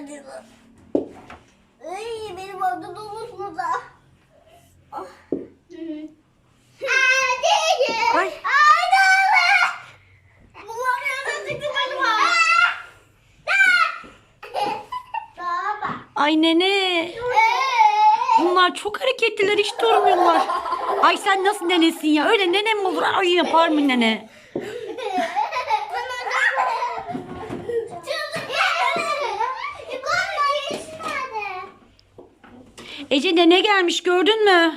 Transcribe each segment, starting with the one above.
geldiniz. Ay, benim adım domuz burada. Ah. Ay. Ay nene. Bunlar çok hareketliler hiç durmuyorlar. Ay sen nasıl nenesin ya? Öyle nene mi olur? Ay yapar mı nene? Ece nene gelmiş gördün mü?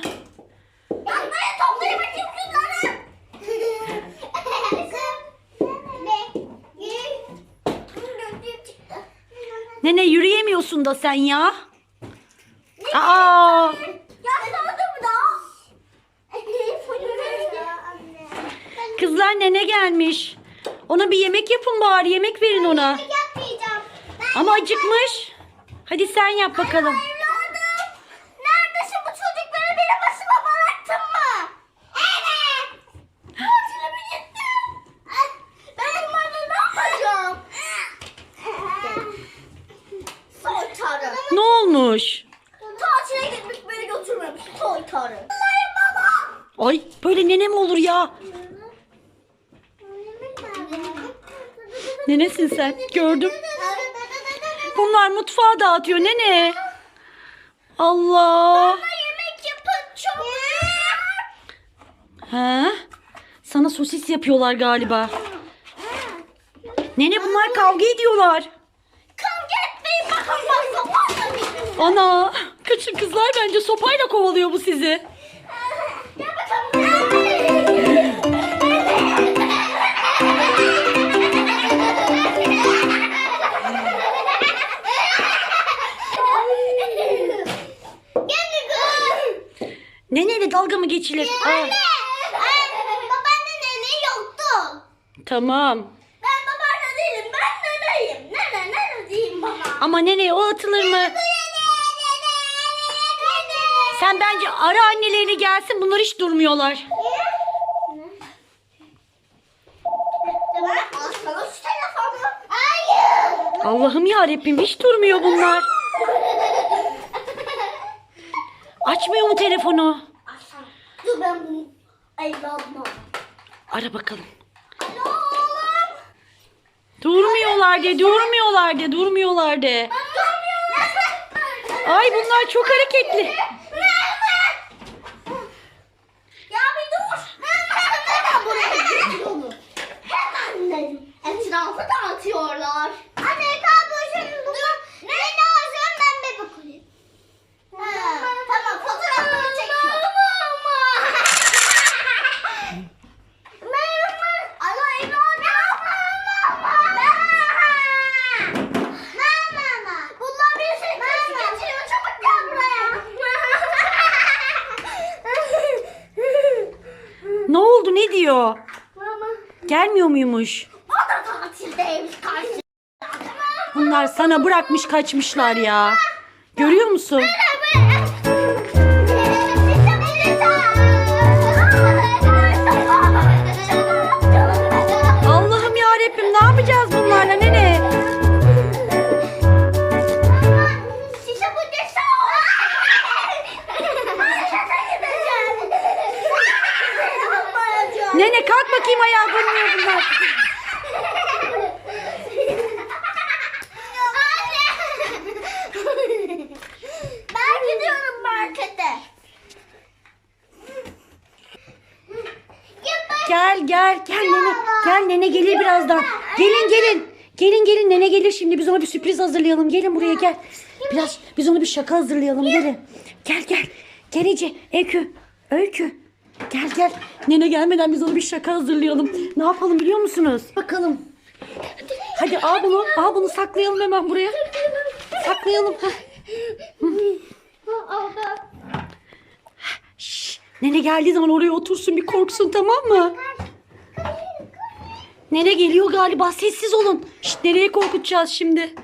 Nene yürüyemiyorsun da sen ya. Aa! Kızlar nene gelmiş. Ona bir yemek yapın bari. Yemek verin ona. Ama acıkmış. Hadi sen yap bakalım. Evladım, neredesin bu çocukları benim başıma bıraktın mı? Evet. Tatile mi gittin? Ben bunlarla ne yapacağım? Soytarı. Ne olmuş? Tatile gitmiş beni götürmemiş soytarı. Allah'ım baba. Ay böyle nene mi olur ya? Nenesin sen? Gördüm. Bunlar mutfağı dağıtıyor nene. Allah. Bana yemek yapın çok. Ha? Sana sosis yapıyorlar galiba. Nene bunlar kavga ediyorlar. Ana kaçın kızlar bence sopayla kovalıyor bu sizi. Gel. Neneyle dalga mı geçilir? Aa, Anne. Babaanne nene yoktu. tamam. Ben babaanne değilim. Ben neneyim. Nene nene diyeyim bana. Ama neneye o atılır mı? Sen bence ara annelerini gelsin bunlar hiç durmuyorlar. Allah'ım ya Rabbim hiç durmuyor bunlar. Açmıyor mu telefonu? Dur ben bunu evladıma. Ara bakalım. Alo oğlum. Durmuyorlar de, durmuyorlar de, durmuyorlar de. Ay bunlar çok hareketli. Ya bir dur. Hemen buraya getir onu. Hemen dedim. Etrafı dağıtıyorlar. Anne kabloşun dur. Ne lazım ben bebek olayım. Ha, tamam fotoğrafını çekiyor. Merhaba. Alo evladım. Mama. Bunlar bir şey getiriyor. Çabuk gel buraya. Ne oldu ne diyor? Mama. Gelmiyor muymuş? O da tatildeymiş karşı. Bunlar sana bırakmış kaçmışlar ya. Görüyor musun? Gel nene gelir birazdan. Gelin gelin. Gelin gelin nene gelir şimdi biz ona bir sürpriz hazırlayalım. Gelin buraya gel. Biraz biz ona bir şaka hazırlayalım gelin. Gel gel. Gel Ece. Öykü. Öykü. Gel gel. Nene gelmeden biz ona bir şaka hazırlayalım. Ne yapalım biliyor musunuz? Bakalım. Hadi al bunu. Al bunu saklayalım hemen buraya. Saklayalım. Şş, nene geldiği zaman oraya otursun bir korksun tamam mı? Nene geliyor galiba sessiz olun. Şşt, nereye korkutacağız şimdi?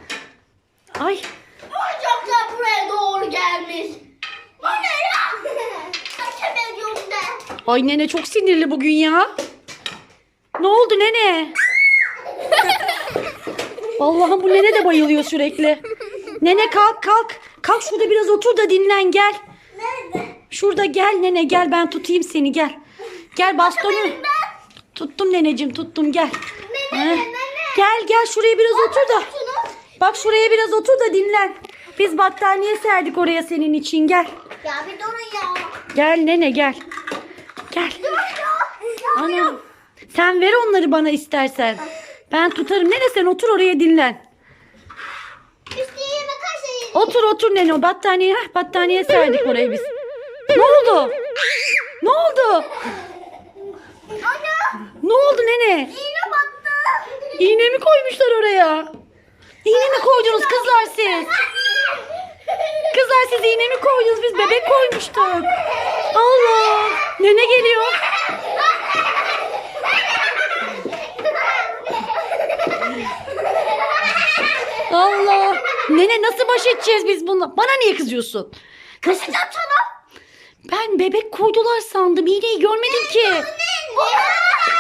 Ay Oyuncaklar buraya doğru gelmiş. Bu ne ya? Kaçam ediyorum de. ay nene çok sinirli bugün ya. Ne oldu nene? Allah'ım bu nene de bayılıyor sürekli. Nene kalk kalk. Kalk şurada biraz otur da dinlen gel. Nerede? Şurada gel nene gel ben tutayım seni gel. Gel bastonu. Tuttum neneciğim tuttum gel. Nene, nene. Gel gel şuraya biraz otur da. Şunu. Bak şuraya biraz otur da dinlen. Biz battaniye serdik oraya senin için gel. Ya bir durun ya. Gel nene gel. Gel. Dur ya. Anam. Sen ver onları bana istersen. Ben tutarım. Nene sen otur oraya dinlen. Şey. Otur otur nene o battaniye. Heh, battaniye serdik oraya biz. Ne oldu? Ne oldu? Ana. Ne oldu nene? İğne battı. İğne mi koymuşlar oraya? İğne mi koydunuz kızlar siz? Kızlar siz iğne mi koydunuz? Biz bebek koymuştuk. Allah. Nene geliyor. Allah. Nene nasıl baş edeceğiz biz bununla? Bana niye kızıyorsun? Nasıl? Ben bebek koydular sandım. İğneyi görmedim ki. Anne.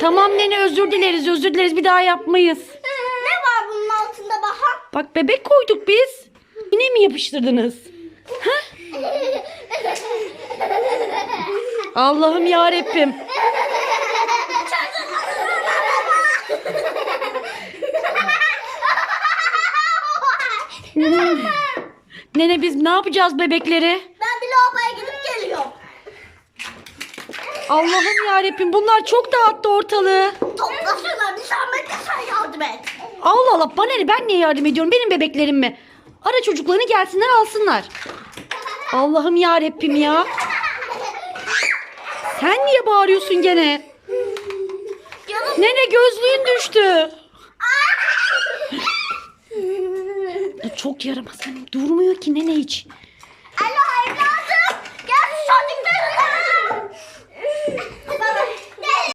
Tamam nene özür dileriz özür dileriz bir daha yapmayız. Ne var bunun altında Bahar? Bak bebek koyduk biz. Yine mi yapıştırdınız? Ha? Allah'ım ya Rabbim. Nene biz ne yapacağız bebekleri? Ben bir lavaboya gidip geliyorum. Allah'ım ya Rabbim bunlar çok dağıttı ortalığı. Topla şunları Samet'e sen yardım et. Allah Allah bana ne ben niye yardım ediyorum benim bebeklerim mi? Ara çocuklarını gelsinler alsınlar. Allah'ım ya Rabbim ya. Sen niye bağırıyorsun gene? Nene gözlüğün düştü. Çok yaramaz. Durmuyor ki nene hiç.